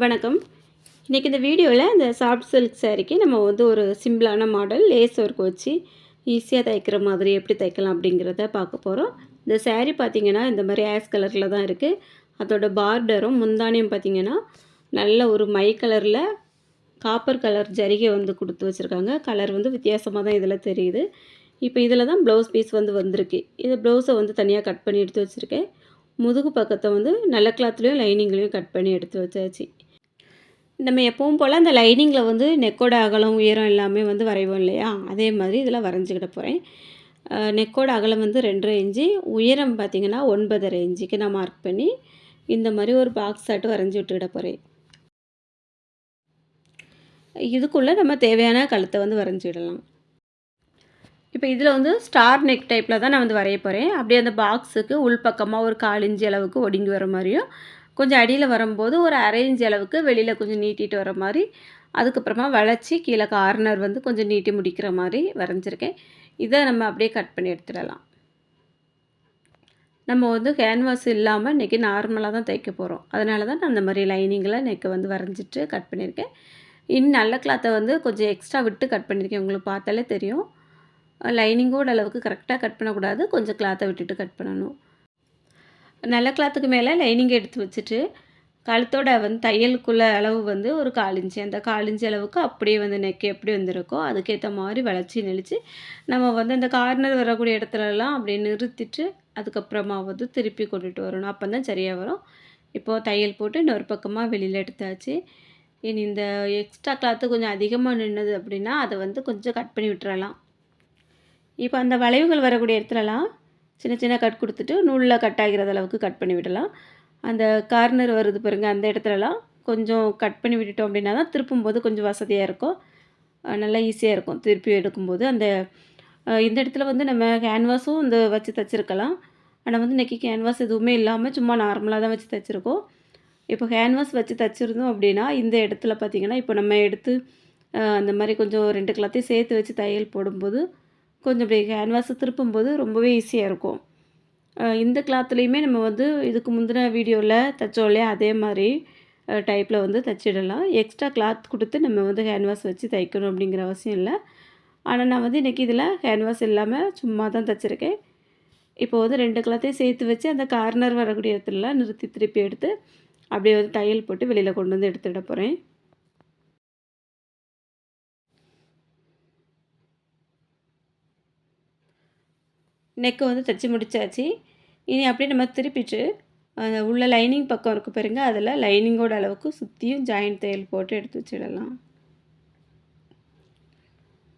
வணக்கம். இன்றைக்கி இந்த வீடியோவில் இந்த சாஃப்ட் சில்க் சாரீக்கு நம்ம வந்து ஒரு சிம்பிளான மாடல் லேஸ் ஒர்க் வச்சு ஈஸியாக தைக்கிற மாதிரி எப்படி தைக்கலாம் அப்படிங்கிறத பார்க்க போகிறோம் இந்த சாரீ பார்த்திங்கன்னா இந்த மாதிரி ஆஸ் கலரில் தான் இருக்குது அதோட பார்டரும் முந்தானியும் பார்த்தீங்கன்னா நல்ல ஒரு மை கலரில் காப்பர் கலர் ஜரிகை வந்து கொடுத்து வச்சுருக்காங்க. கலர் வந்து வித்தியாசமாக தான் இதில் தெரியுது. இப்போ இதில் தான் ப்ளவுஸ் பீஸ் வந்து வந்திருக்கு. இது ப்ளவுஸை வந்து தனியாக கட் பண்ணி எடுத்து வச்சுருக்கேன். முதுகு பக்கத்தை வந்து நல்ல கிளாத்லேயும் லைனிங்லேயும் கட் பண்ணி எடுத்து வச்சாச்சு. நம்ம எப்பவும் போல் அந்த லைனிங்கில் வந்து நெக்கோட அகலம் உயரம் எல்லாமே வந்து வரைவோம் இல்லையா? அதே மாதிரி இதில் வரைஞ்சிக்கிட போகிறேன் நெக்கோட அகலம் வந்து ரெண்டரை இன்ச்சு உயரம் பார்த்திங்கன்னா ஒன்பதரை இன்ச்சுக்கு நான் மார்க் பண்ணி இந்த மாதிரி ஒரு பாக்ஸ் ஆட்டு வரைஞ்சி விட்டுக்கிட போகிறேன் இதுக்குள்ளே நம்ம தேவையான கழுத்தை வந்து வரைஞ்சிடலாம். இப்போ இதில் வந்து ஸ்டார் நெக் டைப்பில் தான் நான் வந்து வரைய போகிறேன் அப்படியே அந்த பாக்ஸுக்கு உள்பக்கமாக ஒரு கால் இஞ்சி அளவுக்கு ஒடுங்கி வர மாதிரியும் கொஞ்சம் அடியில் வரும்போது ஒரு அரை இஞ்சி அளவுக்கு வெளியில் கொஞ்சம் நீட்டிட்டு வர மாதிரி அதுக்கப்புறமா வளைச்சி கீழே கார்னர் வந்து கொஞ்சம் நீட்டி முடிக்கிற மாதிரி வரைஞ்சிருக்கேன். இதை நம்ம அப்படியே கட் பண்ணி எடுத்துடலாம். நம்ம வந்து கேன்வாஸ் இல்லாமல் இன்றைக்கி நார்மலாக தான் தைக்க போகிறோம் அதனால தான் நான் அந்த மாதிரி லைனிங்கில் நெக்கை வந்து வரைஞ்சிட்டு கட் பண்ணியிருக்கேன். இன்னும் நல்ல கிளாத்தை வந்து கொஞ்சம் எக்ஸ்ட்ரா விட்டு கட் பண்ணியிருக்கேன். உங்களுக்கு பார்த்தாலே தெரியும். லைனிங்கோட அளவுக்கு கரெக்டாக கட் பண்ணக்கூடாது. கொஞ்சம் கிளாத்தை விட்டுட்டு கட் பண்ணணும். நல்ல கிளாத்துக்கு மேலே லைனிங் எடுத்து வச்சுட்டு கழுத்தோட வந்து தையலுக்குள்ள அளவு வந்து ஒரு காலிஞ்சி அந்த காலிஞ்சி அளவுக்கு அப்படியே வந்து நெக் எப்படி வந்திருக்கோ அதுக்கேற்ற மாதிரி வளைச்சி நெளிச்சு நம்ம வந்து அந்த கார்னர் வரக்கூடிய இடத்துலலாம் அப்படியே நிறுத்திட்டு அதுக்கப்புறமா வந்து திருப்பி கொண்டுட்டு வரணும். அப்போ தான் சரியாக வரும். இப்போது தையல் போட்டு இன்னொரு பக்கமாக வெளியில் எடுத்தாச்சு. இனி இந்த எக்ஸ்ட்ரா கிளாத்து கொஞ்சம் அதிகமாக நின்னது அப்படின்னா அதை வந்து கொஞ்சம் கட் பண்ணி விட்டுறலாம். இப்போ அந்த வளைவுகள் வரக்கூடிய இடத்துலலாம் சின்ன சின்ன கட் கொடுத்துட்டு நூலில் கட் ஆகிறது அளவுக்கு கட் பண்ணி விடலாம். அந்த கார்னர் வருது பாருங்க அந்த இடத்துலலாம் கொஞ்சம் கட் பண்ணி விட்டுட்டோம் அப்படின்னா தான் திருப்பும்போது கொஞ்சம் வசதியாக இருக்கும். நல்லா ஈஸியாக இருக்கும். திருப்பி எடுக்கும்போது அந்த இந்த இடத்துல வந்து நம்ம கேன்வாஸும் இந்த வச்சு தைச்சிருக்கலாம். ஆனால் வந்து இன்றைக்கி கேன்வாஸ் எதுவுமே இல்லாமல் சும்மா நார்மலாக தான் வச்சு தைச்சிருக்கோம். இப்போ கேன்வாஸ் வச்சு தைச்சிருந்தோம் அப்படின்னா இந்த இடத்துல பார்த்திங்கன்னா இப்போ நம்ம எடுத்து அந்த மாதிரி கொஞ்சம் ரெண்டு கிளாத்தையும் சேர்த்து வச்சு தையல் போடும்போது கொஞ்சம் அப்படியே கேன்வாஸை திருப்பும்போது ரொம்பவே ஈஸியாக இருக்கும். இந்த கிளாத்துலேயுமே நம்ம வந்து இதுக்கு முந்தின வீடியோவில் தைச்சோம் இல்லையா அதே மாதிரி டைப்பில் வந்து தைச்சிடலாம் எக்ஸ்ட்ரா கிளாத் கொடுத்து நம்ம வந்து கேன்வாஸ் வச்சு தைக்கணும் அப்படிங்கிற அவசியம் இல்லை. ஆனால் நான் வந்து இன்றைக்கி இதில் கேன்வாஸ் இல்லாமல் சும்மா தான் தைச்சிருக்கேன் இப்போ வந்து ரெண்டு கிளாத்தையும் சேர்த்து வச்சு அந்த கார்னர் வரக்கூடிய இடத்துலலாம் நிறுத்தி திருப்பி எடுத்து அப்படியே வந்து தையல் போட்டு வெளியில் கொண்டு வந்து எடுத்துட போகிறேன் நெக்கை வந்து தைச்சி முடிச்சாச்சு. இனி அப்படியே நம்ம திருப்பிட்டு அந்த உள்ள லைனிங் பக்கம் இருக்குது பாருங்க அதில் லைனிங்கோட அளவுக்கு சுற்றியும் ஜாயிண்ட் தையல் போட்டு எடுத்து வச்சிடலாம்.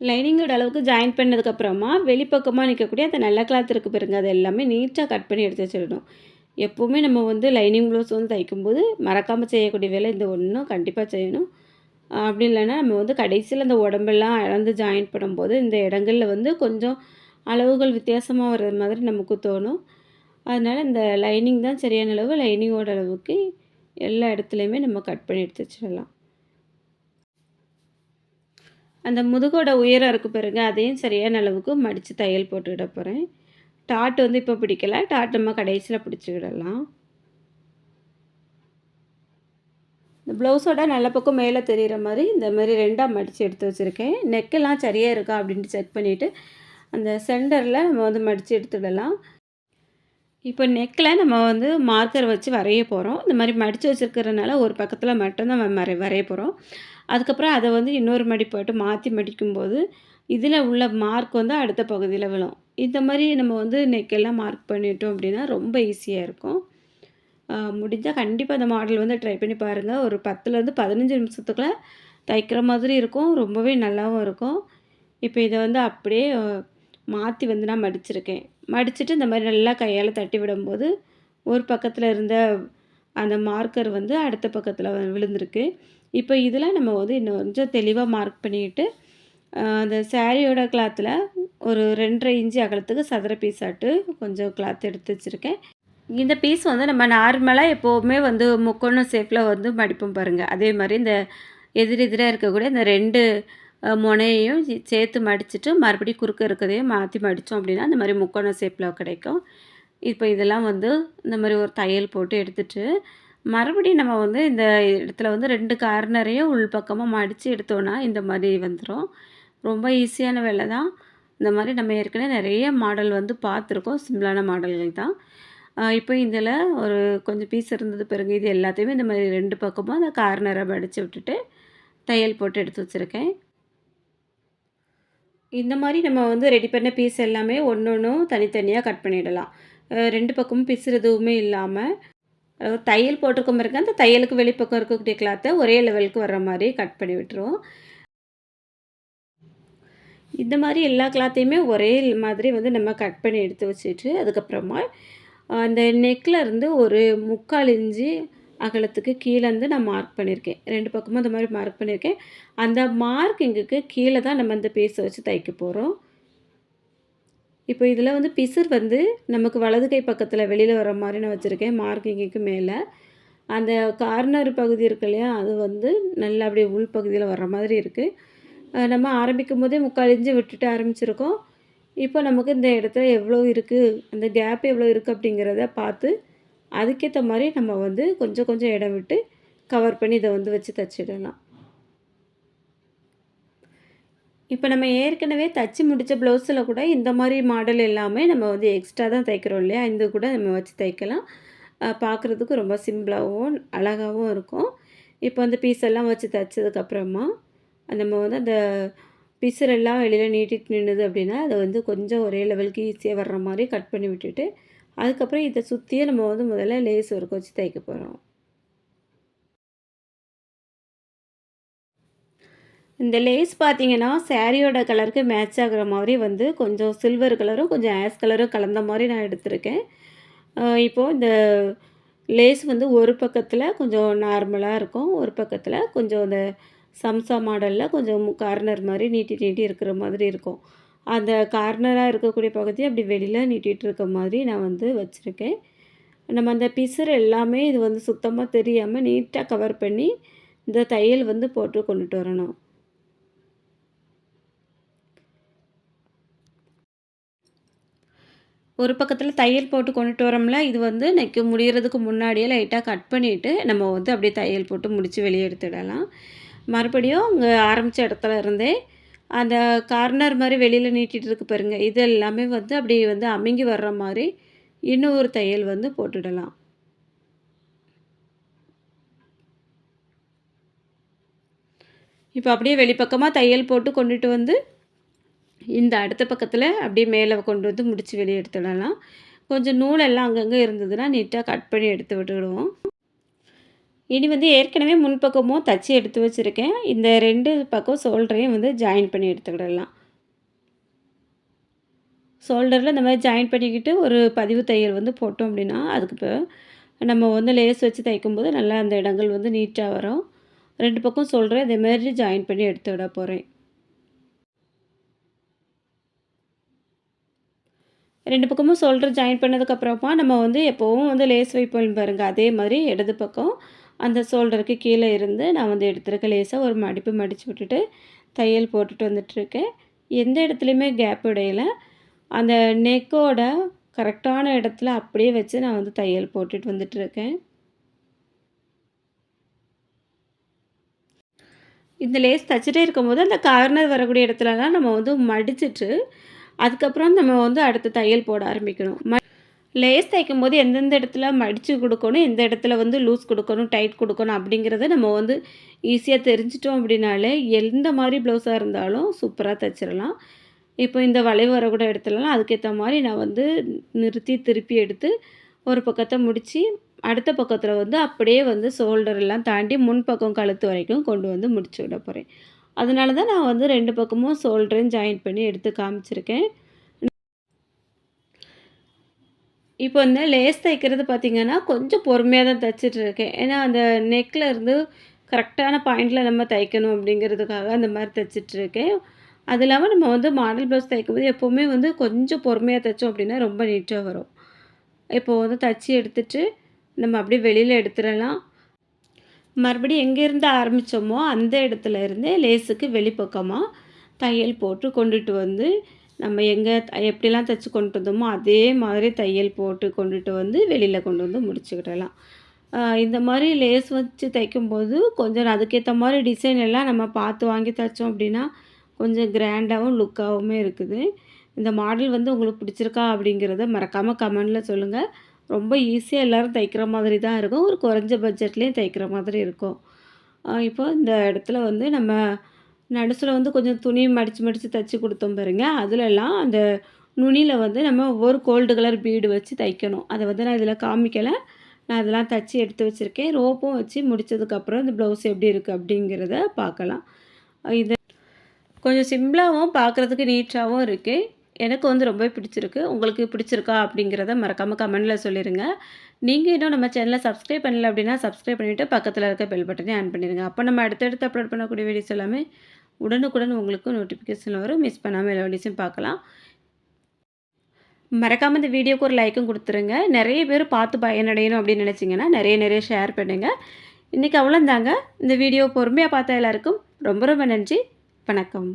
லைனிங்கோட அளவுக்கு ஜாயின் பண்ணதுக்கப்புறமா வெளிப்பக்கமாக நிற்கக்கூடிய அந்த நல்ல கிளாத் இருக்குது பாருங்க அது எல்லாமே நீட்டாக கட் பண்ணி எடுத்து வச்சிடணும். எப்போவுமே நம்ம வந்து லைனிங் ப்ளவுஸ் வந்து தைக்கும்போது மறக்காமல் செய்யக்கூடிய வேலை இந்த ஒன்றும் கண்டிப்பாக செய்யணும். அப்படி இல்லைன்னா நம்ம வந்து கடைசியில் அந்த உடம்பெல்லாம் அளந்து ஜாயின் பண்ணும்போது இந்த இடங்களில் வந்து கொஞ்சம் அளவுகள் வித்தியாசமாக வர்றது மாதிரி நமக்கு தோணும். அதனால் இந்த லைனிங் தான் சரியான அளவு லைனிங்கோட அளவுக்கு எல்லா இடத்துலையுமே நம்ம கட் பண்ணி எடுத்து வச்சிடலாம். அந்த முதுகோட உயரம் இருக்குது பாருங்க அதையும் சரியான அளவுக்கு மடித்து தையல் போட்டுக்கிட போகிறேன் டாட் வந்து இப்போ பிடிக்கல டாட் நம்ம கடைசியில் பிடிச்சிக்கிடலாம் இந்த ப்ளவுஸோட நல்ல பக்கம் மேலே தெரிகிற மாதிரி இந்த மாதிரி ரெண்டாக மடித்து எடுத்து வச்சுருக்கேன். நெக்கெல்லாம் சரியாக இருக்கா அப்படின்ட்டு செக் பண்ணிவிட்டு அந்த சென்டரில் நம்ம வந்து மடித்து எடுத்துடலாம். இப்போ நெக்கில் நம்ம வந்து மார்க்கர் வச்சு வரைய போகிறோம் இந்த மாதிரி மடித்து வச்சுருக்கிறதுனால ஒரு பக்கத்தில் மட்டும்தான் வரை வரைய போகிறோம் அதுக்கப்புறம் அதை வந்து இன்னொரு மடி போட்டு மாற்றி மடிக்கும்போது இதில் உள்ள மார்க் வந்து அடுத்த பகுதியில் விழும். இந்த மாதிரி நம்ம வந்து நெக்கெல்லாம் மார்க் பண்ணிட்டோம் அப்படின்னா ரொம்ப ஈஸியாக இருக்கும். முடிஞ்சால் கண்டிப்பாக அந்த மாடல் வந்து ட்ரை பண்ணி பாருங்கள் ஒரு பத்துலேருந்து பதினஞ்சு நிமிஷத்துக்குள்ளே தைக்கிற மாதிரி இருக்கும். ரொம்பவே நல்லாவும் இருக்கும். இப்போ இதை வந்து அப்படியே மாற்றி வந்து நான் மடிச்சிருக்கேன். மடிச்சுட்டு இந்த மாதிரி நல்லா கையால் தட்டி விடும்போது ஒரு பக்கத்தில் இருந்த அந்த மார்க்கர் வந்து அடுத்த பக்கத்தில் விழுந்திருக்கு. இப்போ இதில் நம்ம வந்து இன்னும் கொஞ்சம் தெளிவாக மார்க் பண்ணிக்கிட்டு அந்த சாரியோட கிளாத்தில் ஒரு ரெண்டரை இன்ச்சு அகலத்துக்கு சதுர பீஸ் ஆட்டு கொஞ்சம் கிளாத் எடுத்து வச்சுருக்கேன். இந்த பீஸ் வந்து நம்ம நார்மலாக எப்போவுமே வந்து முக்கோண ஷேப்பில் வந்து மடிப்போம் பாருங்கள் அதே மாதிரி இந்த எதிரெதிராக இருக்கக்கூடிய இந்த ரெண்டு முனையையும் சே- சேர்த்து மடிச்சுட்டு மறுபடியும் குறுக்க இருக்கிறதையும் மாற்றி மடித்தோம் அப்படின்னா இந்த மாதிரி முக்கோண ஷேப்பில் கிடைக்கும் இப்போ இதெல்லாம் வந்து இந்த மாதிரி ஒரு தையல் போட்டு எடுத்துட்டு மறுபடியும் நம்ம வந்து இந்த இடத்துல வந்து ரெண்டு கார்னரையும் உள் மடித்து எடுத்தோன்னா இந்த மாதிரி வந்துடும் ரொம்ப ஈஸியான வேலை தான். இந்த மாதிரி நம்ம ஏற்கனவே நிறைய மாடல் வந்து பார்த்துருக்கோம். சிம்பிளான மாடல்கள் தான். இப்போ இதில் ஒரு கொஞ்சம் பீஸ் இருந்தது பிறகு இது எல்லாத்தையுமே இந்த மாதிரி ரெண்டு பக்கமும் அந்த கார்னரை மடித்து விட்டுட்டு, தையல் போட்டு எடுத்து வச்சுருக்கேன் இந்த மாதிரி நம்ம வந்து ரெடி பண்ண பீஸ் எல்லாமே ஒன்று ஒன்றும் தனித்தனியாக கட் பண்ணிடலாம். ரெண்டு பக்கமும் பிசுறு எதுவுமே இல்லாமல் தையல் போட்டிருக்க பாருங்க, அந்த தையலுக்கு வெளிப்பக்கம் இருக்கக்கூடிய கிளாத்தை ஒரே லெவலுக்கு வர்ற மாதிரி கட் பண்ணி விட்டுருவோம். இந்த மாதிரி எல்லா கிளாத்தையுமே ஒரே மாதிரி வந்து நம்ம கட் பண்ணி எடுத்து வச்சுட்டு, அதுக்கப்புறமா அந்த நெக்கில் இருந்து ஒரு முக்கால் இஞ்சி அகலத்துக்கு கீழே வந்து நான் மார்க் பண்ணியிருக்கேன். ரெண்டு பக்கமும் அந்த மாதிரி மார்க் பண்ணியிருக்கேன். அந்த மார்க்கிங்குக்கு கீழே தான் நம்ம இந்த பீஸை வச்சு தைக்க போகிறோம் இப்போ இதில் வந்து பிசுர் வந்து நமக்கு வலது கை பக்கத்தில் வெளியில் வர மாதிரி நான் வச்சுருக்கேன் மார்க்கிங்குக்கு மேலே அந்த கார்னர் பகுதி இருக்கு இல்லையா? அது வந்து நல்லா அப்படியே உள் பகுதியில் வர்ற மாதிரி இருக்குது நம்ம ஆரம்பிக்கும்போதே 3/4 விட்டுட்டு ஆரம்பிச்சிருக்கோம். இப்போ நமக்கு இந்த இடத்துல எவ்வளோ இருக்குது அந்த கேப் எவ்வளோ இருக்குது அப்படிங்கிறத பார்த்து, அதுக்கேற்ற மாதிரி நம்ம வந்து கொஞ்சம் கொஞ்சம் இடம் விட்டு கவர் பண்ணி இதை வந்து வச்சு தச்சிடலாம். இப்போ நம்ம ஏற்கனவே தச்சு முடித்த ப்ளவுஸில் கூட இந்த மாதிரி மாடல் எல்லாமே நம்ம வந்து எக்ஸ்ட்ரா தான் தைக்கிறோம் இல்லையா? இந்த கூட நம்ம வச்சு தைக்கலாம். பார்க்குறதுக்கு ரொம்ப சிம்பிளாகவும் அழகாகவும் இருக்கும். இப்போ அந்த பீஸ் எல்லாம் வச்சு தைச்சதுக்கப்புறமா நம்ம வந்து அந்த பிசுரெல்லாம் வெளியில் நீட்டிட்டு நின்றுது அப்படின்னா, அதை வந்து கொஞ்சம் ஒரே லெவலுக்கு ஈஸியாக வர்ற மாதிரி கட் பண்ணி விட்டுட்டு, அதுக்கப்புறம் இதை சுற்றியே நம்ம வந்து முதல்ல லேஸ் ஒர்க் வச்சு தைக்க போகிறோம் இந்த லேஸ் பார்த்தீங்கன்னா, சாரியோட கலருக்கு மேட்ச் ஆகிற மாதிரி வந்து கொஞ்சம் சில்வர் கலரும், கொஞ்சம் ஆஷ் கலரும் கலந்த மாதிரி நான் எடுத்திருக்கேன். இப்போது இந்த லேஸ் வந்து ஒரு பக்கத்தில் கொஞ்சம் நார்மலாக இருக்கும். ஒரு பக்கத்தில் கொஞ்சம் இந்த சம்சா மாடலில் கொஞ்சம் கார்னர் மாதிரி நீட்டி நீட்டி இருக்கிற மாதிரி இருக்கும். அந்த கார்னராக இருக்கக்கூடிய பகுதியை அப்படி வெளியில் நீட்டிட்டு இருக்க மாதிரி நான் வந்து வச்சுருக்கேன் நம்ம அந்த பிசுறு எல்லாமே இது வந்து சுத்தமாக தெரியாமல் நீட்டாக கவர் பண்ணி, இந்த தையல் வந்து போட்டு கொண்டுட்டு வரணும். ஒரு பக்கத்தில் தையல் போட்டு கொண்டுட்டு வரோம்ல, இது வந்து நெக்கு முடிகிறதுக்கு முன்னாடியே லைட்டாக கட் பண்ணிவிட்டு நம்ம வந்து அப்படியே தையல் போட்டு முடித்து வெளியே எடுத்துடலாம். மறுபடியும் இங்கே ஆரம்பித்த இடத்துல இருந்தே, அந்த கார்னர் மாதிரி வெளியில் நீட்டிகிட்டு இருக்கு பாருங்க, இது எல்லாமே வந்து அப்படியே வந்து அமைங்கி வர்ற மாதிரி இன்னும் ஒரு தையல் வந்து போட்டுடலாம். இப்போ அப்படியே வெளிப்பக்கமாக தையல் போட்டு கொண்டுட்டு வந்து, இந்த அடுத்த பக்கத்தில் அப்படியே மேலே கொண்டு வந்து முடித்து வெளியே எடுத்துடலாம். கொஞ்சம் நூலெல்லாம் அங்கங்கே இருந்ததுன்னா, நீட்டாக கட் பண்ணி எடுத்து விட்டுடுவோம். இனி வந்து ஏற்கனவே முன்பக்கமும் தச்சு எடுத்து வச்சுருக்கேன் இந்த ரெண்டு பக்கம் ஷோல்டரையும் வந்து ஜாயின் பண்ணி எடுத்துக்கிடலாம். ஷோல்டரில் இந்த மாதிரி ஜாயின் பண்ணிக்கிட்டு, ஒரு பதிவு தையல் வந்து போட்டோம் அப்படின்னா, அதுக்கு இப்போ நம்ம வந்து லேஸ் வச்சு தைக்கும்போது நல்லா அந்த இடங்கள் வந்து நீட்டாக வரும். ரெண்டு பக்கம் சொல்கிறேன் இதே மாதிரி ஜாயின் பண்ணி எடுத்து விட போகிறேன் ரெண்டு பக்கமும் சொல்கிற ஜாயின் பண்ணதுக்கப்புறமா, நம்ம வந்து எப்போவும் வந்து லேஸ் வைப்போம் பாருங்கள் அதே மாதிரி இடது பக்கம் அந்த ஷோல்டருக்கு கீழே இருந்து நான் வந்து எடுத்துருக்கேன் லேசாக ஒரு மடிப்பு மடித்து விட்டுட்டு, தையல் போட்டுட்டு வந்துட்டுருக்கேன். எந்த இடத்துலையுமே கேப் விடையல. அந்த நெக்கோட கரெக்டான இடத்துல அப்படியே வச்சு நான் வந்து தையல் போட்டுட்டு வந்துட்டுருக்கேன். இந்த லேஸ் தச்சுட்டே இருக்கும்போது, அந்த கார்னர் வரக்கூடிய இடத்துலலாம் நம்ம வந்து மடிச்சுட்டு, அதுக்கப்புறம் நம்ம வந்து அடுத்த தையல் போட ஆரம்பிக்கணும். லேஸ் தைக்கும்போது எந்தெந்த இடத்துல மடித்து கொடுக்கணும் எந்த இடத்துல வந்து லூஸ் கொடுக்கணும் டைட் கொடுக்கணும் அப்படிங்கிறத நம்ம வந்து ஈஸியாக தெரிஞ்சுட்டோம் அப்படின்னாலே, எந்த மாதிரி ப்ளவுஸாக இருந்தாலும் சூப்பராக தைச்சிடலாம். இப்போ இந்த வளைவு கூட இடத்துலலாம் அதுக்கேற்ற மாதிரி நான் வந்து நிறுத்தி, திருப்பி எடுத்து, ஒரு பக்கத்தை முடித்து அடுத்த பக்கத்தில் வந்து அப்படியே வந்து ஷோல்டர் எல்லாம் தாண்டி முன்பக்கம் கழுத்து வரைக்கும் கொண்டு வந்து முடிச்சு விட போகிறேன் அதனால தான் நான் வந்து ரெண்டு பக்கமும் ஷோல்டரையும் ஜாயின் பண்ணி எடுத்து காமிச்சிருக்கேன். இப்போ இந்த லேஸ் தைக்கிறது பார்த்திங்கன்னா கொஞ்சம் பொறுமையாக தான் தைச்சிட்டு இருக்கேன் ஏன்னா, அந்த நெக்கில் இருந்து கரெக்டான பாயிண்டில் நம்ம தைக்கணும் அப்படிங்கிறதுக்காக அந்த மாதிரி தைச்சிட்ருக்கேன். அது இல்லாமல் நம்ம வந்து மாடல் ப்ளவுஸ் தைக்கும்போது எப்போவுமே வந்து கொஞ்சம் பொறுமையாக தைச்சோம் அப்படின்னா, ரொம்ப நீட்டாக வரும். இப்போது வந்து தச்சு எடுத்துட்டு, நம்ம அப்படியே வெளியில் எடுத்துடலாம். மறுபடியும் எங்கேருந்து ஆரம்பிச்சோமோ, அந்த இடத்துல இருந்தே லேஸுக்கு வெளிப்பக்கமாக தையல் போட்டு கொண்டுட்டு வந்து, நம்ம எங்கே எப்படிலாம் தைச்சி கொண்டு வந்தோமோ, அதே மாதிரி தையல் போட்டு கொண்டுட்டு வந்து வெளியில் கொண்டு வந்து முடிச்சுக்கிடலாம். இந்த மாதிரி லேஸ் வச்சு தைக்கும்போது, கொஞ்சம் அதுக்கேற்ற மாதிரி டிசைன் எல்லாம் நம்ம பார்த்து வாங்கி தைச்சோம் அப்படின்னா கொஞ்சம் கிராண்டாகவும் லுக்காகவுமே இருக்குது. இந்த மாடல் வந்து உங்களுக்கு பிடிச்சிருக்கா? அப்படிங்கிறத மறக்காமல் கமெண்டில் சொல்லுங்கள் ரொம்ப ஈஸியாக எல்லாரும் தைக்கிற மாதிரி தான் இருக்கும். ஒரு குறைஞ்ச பட்ஜெட்லேயும் தைக்கிற மாதிரி இருக்கும். இப்போ இந்த இடத்துல வந்து நம்ம நடுசில் வந்து கொஞ்சம் துணி மடித்து மடித்து தைச்சி கொடுத்தோம் பாருங்க. அதிலெல்லாம் அந்த நுனியில் வந்து நம்ம ஒரு கோல்டு கலர் பீடு வச்சு தைக்கணும். அதை வந்து நான் இதில் காமிக்கலை நான் அதெல்லாம் தச்சு எடுத்து வச்சுருக்கேன் ரோப்பும் வச்சு முடிச்சதுக்கப்புறம் இந்த ப்ளவுஸ் எப்படி இருக்குது அப்படிங்கிறத பார்க்கலாம். இது கொஞ்சம் சிம்பிளாகவும் பார்க்குறதுக்கு நீட்டாகவும் இருக்குது எனக்கு வந்து ரொம்ப பிடிச்சிருக்கு. உங்களுக்கு பிடிச்சிருக்கா? அப்படிங்கிறத மறக்காமல் கமெண்டில் சொல்லிருங்க. நீங்கள் இன்னும் நம்ம சேனலை சப்ஸ்கிரைப் பண்ணல அப்படின்னா, சப்ஸ்கிரைப் பண்ணிவிட்டு பக்கத்தில் இருக்க பெல் பட்டனே ஆன் பண்ணிடுங்க அப்போ நம்ம அடுத்தடுத்து அப்லோட் பண்ணக்கூடிய வீடியோஸ் எல்லாமே உடனுக்குடன் உங்களுக்கு நோட்டிஃபிகேஷன் வரும். மிஸ் பண்ணாமல் எல்லா வீடியோஸையும் பார்க்கலாம். மறக்காமல் இந்த வீடியோக்கு ஒரு லைக்கும் கொடுத்துருங்க நிறைய பேர் பார்த்து பயனடையணும் அப்படின்னு நினச்சிங்கன்னா நிறைய நிறைய ஷேர் பண்ணுங்கள் இன்றைக்கி அவ்வளோந்தாங்க இந்த வீடியோ பொறுமையாக பார்த்தா எல்லாருக்கும் ரொம்ப ரொம்ப நன்றி. வணக்கம்.